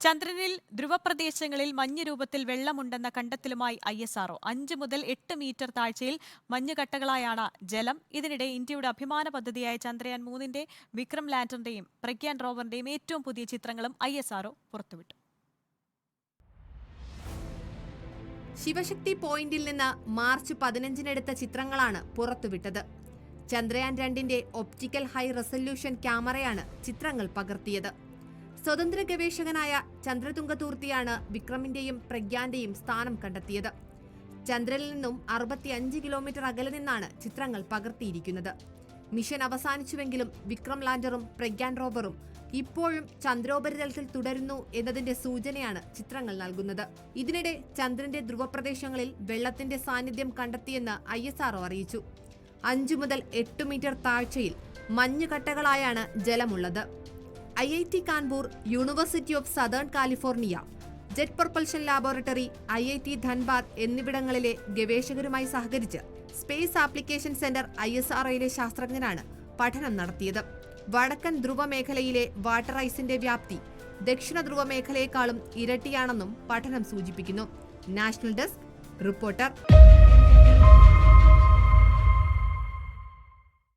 ചന്ദ്രനിൽ ധ്രുവപ്രദേശങ്ങളിൽ മഞ്ഞ് രൂപത്തിൽ വെള്ളമുണ്ടെന്ന കണ്ടെത്തലുമായി ഐ എസ് ആർഒ അഞ്ച് മുതൽ എട്ട് മീറ്റർ താഴ്ചയിൽ മഞ്ഞുകട്ടകളായാണ് ജലം. ഇതിനിടെ ഇന്ത്യയുടെ അഭിമാന പദ്ധതിയായ ചന്ദ്രയാൻ മൂന്നിന്റെ വിക്രം ലാൻഡറിന്റെയും പ്രഗ്യാൻ റോവറിന്റെയും ഏറ്റവും പുതിയ ചിത്രങ്ങളും ഐ എസ് ആർഒ പുറത്തുവിട്ടു. ശിവശക്തി പോയിന്റിൽ നിന്ന് മാർച്ച് പതിനഞ്ചിനെടുത്ത ചിത്രങ്ങളാണ് പുറത്തുവിട്ടത്. ചന്ദ്രയാൻ രണ്ടിന്റെ ഒപ്റ്റിക്കൽ ഹൈ റെസല്യൂഷൻ ക്യാമറയാണ് ചിത്രങ്ങൾ പകർത്തിയത്. സ്വതന്ത്ര ഗവേഷകനായ ചന്ദ്രതുംഗതൂർത്തിയാണ് വിക്രമിന്റെയും പ്രഗ്യാന്റെയും സ്ഥാനം കണ്ടെത്തിയത്. ചന്ദ്രനിൽ നിന്നും അറുപത്തിയഞ്ച് കിലോമീറ്റർ അകലെ നിന്നാണ് ചിത്രങ്ങൾ പകർത്തിയിരിക്കുന്നത്. മിഷൻ അവസാനിച്ചുവെങ്കിലും വിക്രം ലാൻഡറും പ്രഗ്യാൻ റോവറും ഇപ്പോഴും ചന്ദ്രോപരിതലത്തിൽ തുടരുന്നു എന്നതിന്റെ സൂചനയാണ് ചിത്രങ്ങൾ നൽകുന്നത്. ഇതിനിടെ ചന്ദ്രന്റെ ധ്രുവപ്രദേശങ്ങളിൽ വെള്ളത്തിന്റെ സാന്നിധ്യം കണ്ടെത്തിയെന്ന് ഐ എസ് ആർഒ അറിയിച്ചു. അഞ്ചു മുതൽ എട്ട് മീറ്റർ താഴ്ചയിൽ മഞ്ഞുകട്ടകളായാണ് ജലമുള്ളത്. I I T Kanpur university of southern California jet propulsion laboratory I I T Dhanbad എന്നിവിടങ്ങളിലെ ഗവേഷകരുമായി സഹകരിച്ച് space application centre I S R ഐയിലെ ശാസ്ത്രജ്ഞരാണ് പഠനം നടത്തിയത്. വടക്കൻ ധ്രുവ മേഖലയിലെ വാട്ടർ ഐസിന്റെ വ്യാപ്തി ദക്ഷിണ ധ്രുവ മേഖലയെക്കാളും ഇരട്ടിയാണെന്നും പഠനം സൂചിപ്പിക്കുന്നു. National desk reporter